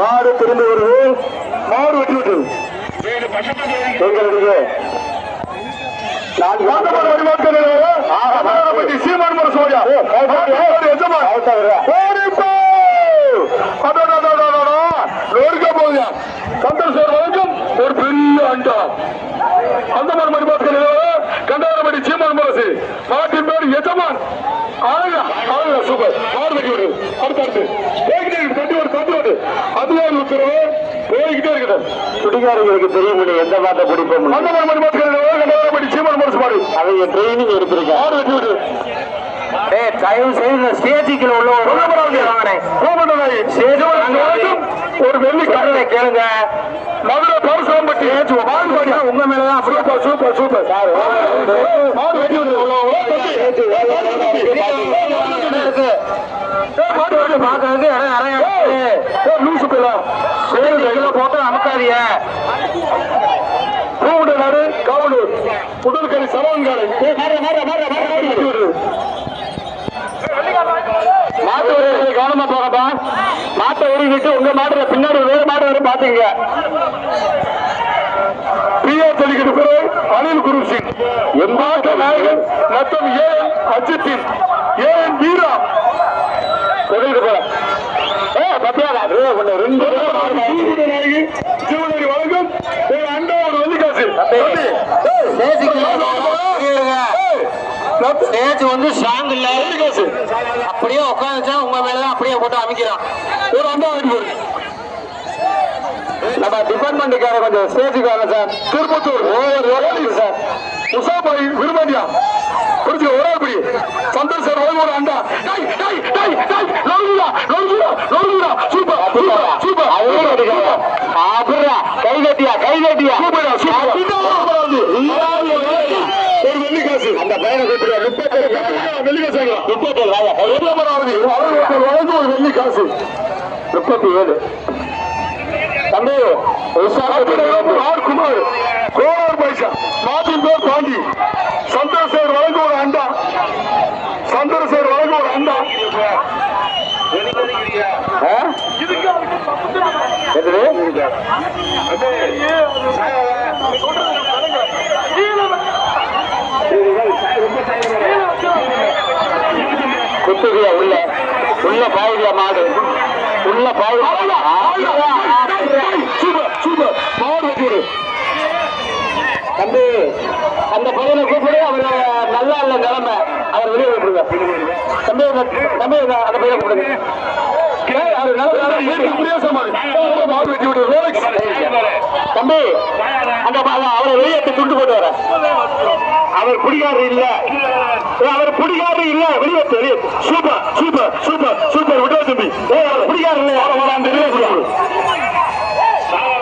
மாடு திரும்பி வருது. மாடு வெட்டி விட்டது எங்களுக்கு சீமான் மர சோழா நொறுக்க போகுது சந்திரசேகர் வரைக்கும் ஒரு பெரிய அண்டா. அந்த மாதிரி சீமான் மரசு மாட்டின் பேர் எஜமான். ஆளுங்க ஆளுங்க சூப்பர். வெட்டி விடு அடுத்து அடுத்து தட்டி விடு தட்டி விடு அதிகாரி உத்தரவு? போய்கிட்டே குடிகாரங்களுக்கு தெரியும் எந்த மாட்டை பிடிப்போம் அந்த மாதிரி மணி பார்த்து கண்டாரமடி சீமான் மரசு மாடு அவங்க ட்ரைனிங் எடுத்திருக்காங்க மாடு வெட்டி விடு தயவு செய்து ஸ்டேஜுக்குள்ள உள்ள ஒரு ஒரு வெள்ளி கடலை. கேளுங்க. மதுரை பரசுராம்பட்டி உங்க மேலதான் சூப்பர் சூப்பர் சூப்பர். மாடு வெட்டி விடு இருக்கு. பாக்குறதுக்கு இடம் நிறைய இருக்கு. லூசு பிள்ளை. போட்டு அமுக்காதீங்க பூவுட நாடு காவலூர் புதல்கரை சரவன்காலை. மாட்டு உரிமை கவனமா போகப்பா மாட்டை உருவிட்டு உங்க மாட்டுல பின்னாடி வேறு மாடு வரும் பாத்துங்க ஜல்லிக்கட்டு பிறகு அனில் குரு சிங் நாயகன் நத்தம் ஏஎன் அஜித்தின் ஏஎன் வீரா. சொல்லிட்டு போற ஏ பத்தியாடா ஏ ஒண்ணு ரெண்டு பூவுட நாயகி சிவனரி வழங்கும். ஒரு அண்டா ஒரு ஏய், நத்து- ஸ்டேஜ் வந்து ஸ்ட்ராங் இல்ல. அப்படியே உட்காந்துச்சா உங்க மேலதான் அப்படியே போட்டு அமைக்கிறான். ஒரு அண்டா வாங்கி நம்ம டிபார்ட்மெண்ட்டுக்கார கொஞ்சம் ஸ்டேஜுக்கு வரல sir. Tiruppattur over over sir. உசாபாய் விரும்பாண்டியா புரிஞ்சு ஒரு ஆள் பிடி சந்தோஷ் வழங்கும் ஒரு அண்டா. டேய், டேய், டேய், டேய், நொறுங்குடா, நொறுங்குடா, நொறுங்குடா. Super super super. சூப்பர் அப்படியா கை கட்டியா கை கட்டியா? சூப்பரா, சூப்பரா. ஒரு வெள்ளிக்காசு. அந்த பையனை கூப்பிடுற முப்பத்தேழு வெள்ளிக்காசு. வாங்கலாம். முப்பத்தேழு ஒரு வெள்ளிக்காசு. முப்பத்தி ஏழு தம்பி அப்பிடம் ஆர் குமார் கோலார் பைசா மாட்டின் பேர் பாண்டி சந்திரசேகர் வழங்கும் ஒரு அண்டா சந்திரசேகர் வழங்கும் ஒரு அண்டா குத்துதியா உள்ள? உள்ள பாயுதியா மாடு? உள்ள விடு தம்பி அந்த பையனை கூப்பிடு அவர் நல்லா இல்ல நிலைமை அவர் வெளியே விட்டுருங்க தம்பி தம்பி அந்த பையனை கூப்பிடுங்க தம்பி அந்த அவரை வெளியேற்றி துண்டு போட்டு வர. அவர் குடிகாரர் இல்ல. அவர் குடிகாரர் இல்ல. வெளியேற்று வெளியேற்று சூப்பர் சூப்பர் சூப்பர் சூப்பர். விட்டா தம்பி. அவர் குடிகாரர் இல்ல. வர, வர, அந்த வெளியே விடு.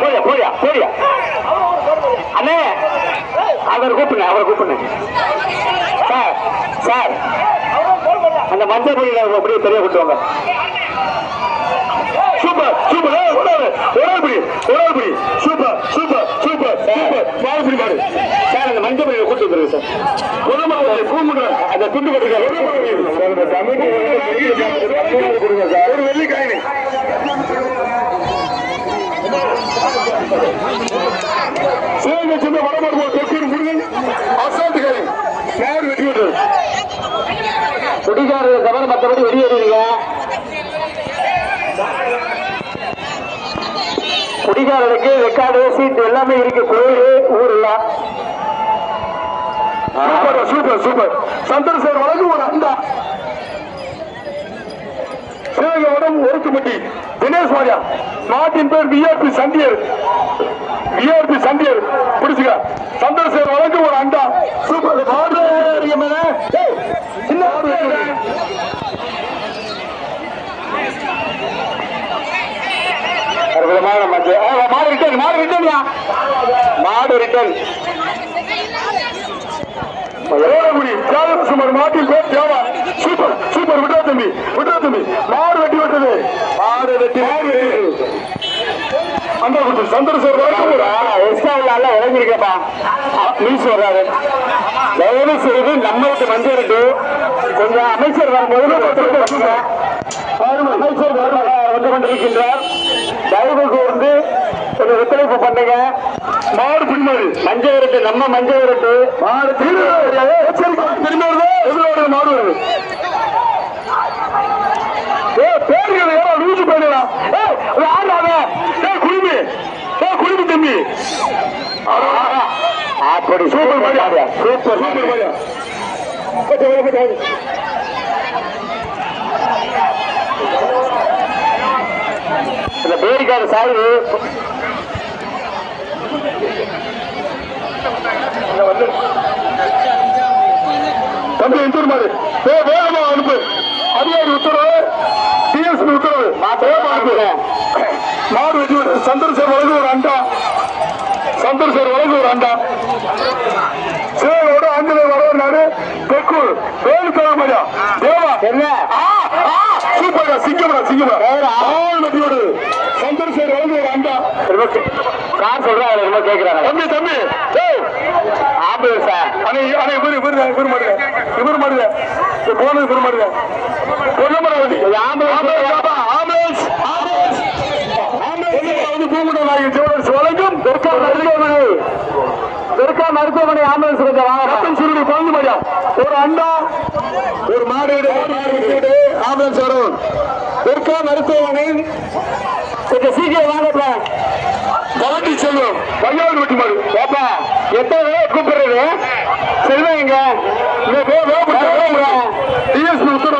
போயா போயா போயா அண்ணே அவர் கூப்பிடுங்க அவர் கூப்பிடுங்க. Sir sir. அந்த மஞ்சள் பொடியில அப்படியே பெரிய கூட்டுவாங்க சூப்பர் சூப்பர் ஏய், ஒரு ஆளு, ஒரு ஆள் பிடி ஒரு ஆள் பிடி சூப்பர் சூப்பர் சூப்பர் சூப்பர் மாடு பிடி மாடு சார் அந்த மஞ்சள் பொடியில கூட்டு வந்துருங்க சார் பொதுமக்களை பூமுட அந்த துண்டு கட்டுக்காரு ஒரு வெள்ளி காயினு. சிவகங்கை சின்ன வடமாடு தொக்கூர் முருகன் அசாந்து காரி யார் வெட்டி விட்டது குடிகாரர் தவிர மற்றபடி வெளியேறீங்க குடிகாரனுக்கு ரெக்கார்டு சீட் எல்லாமே இருக்கு கோயில் ஊர் எல்லாம் சூப்பர் சூப்பர். சூப்பர் சந்திரசேகர் வழங்கும் ஒரு அண்டா சிவகோடம் ஒருக்குமட்டி தினேஷ் மாரியா நாட்டின் பேர் விஆர்பி சண்டியர். விஆர்பி சண்டியர். பிடிச்சுக்க. சந்திரசேகர் வழங்கும் ஒரு அண்டா. சூப்பர் மாடு ஏய், சின்ன மாடு வெட்டி விடு. அற்புதமான மஞ்சள் ஆ, மாடு ரிட்டர்ன் மாடு ரிட்டர்ன்யா மாடு ரிட்டர்ன் தியாகசுமர் மாட்டின் பேர் தேவா. சூப்பர் சூப்பர் விட்டா தம்பி விட்டா தம்பி. மாடு வெட்டி விட்டது. மாடு வெட்டி அந்த குட்டி சந்திரசேகர். எஸ்டாவில் இறங்கிருக்கப்பா நியூஸ் வர்றாரு. தயவு செய்து நம்ம வீட்டு மஞ்சள் இருக்கு கொஞ்சம் அமைச்சர் வரும்போது அமைச்சர் வருவாங்க கொண்டிருக்கின்றார். தயவு கொஞ்சம் ஒத்துழைப்பு பண்ணுங்க? மாடு பின்மாடு. மஞ்சள் விரட்டு நம்ம மஞ்சள் விரட்டு. மாடு திரும்பி எதிரோட மாடு வருது ஏ பேர்கள் ஏதோ லூசு போயிடலாம் ஏ ஆடாத ஏ குடிமி. ஏ குடிமி தம்பி. அப்படி சூப்பர் மாடியா சூப்பர் சூப்பர் மாடியா இந்த சாய்வு தம்பி எந்தூர் மாடு. ஏ வேகமா அனுப்பு. அதிகாரி உத்தரவு. டிஎஸ்பி உத்தரவு. வேகமா அனுப்பு. மாடு வெட்டி விடு. சந்திரசேகர் வழங்கு ஒரு அண்டா. சந்திரசேகர் வழங்கு ஒரு அண்டா. சேவோட ஆஞ்சநேயர் வரவனாரு பெக்கூர். வேலு தலைமையா தேவா. என்ன. ஆள் வெட்டி விடு சந்திரசேகர் வழங்கு ஒரு அண்டா. கார் சொல்றேன் அவர் என்ன கேட்கிறாங்க தம்பி தம்பி. ஏய் ஆம்புலன்ஸா அணை அணை இவரு இவரு இவரு மாடுங்க இவரு மாடுங்க போனது இவரு மாடுங்க Ponnamaravathi ambulance ambulance ambulance Ponnamaravathi பூங்குட நாயகன் ஜுவல்லர்ஸ் வழங்கும் மருத்துவமனை. ஆம்புலன்ஸ் கொஞ்சம் வாங்க ரத்தம் சுருடி மாடியா ஒரு அண்டா ஒரு மாடு. ஆம்புலன்ஸ் வரும். துர்கா மருத்துவமனை. கொஞ்சம் சீக்கிரம் வாங்கப்பா. செல்வம் கையாடு வெட்டி மாடு ஏப்பா எத்தனை வேலை கூப்பிடுறது? செல்வம் எங்க டிஎஸ்பி உத்தரவு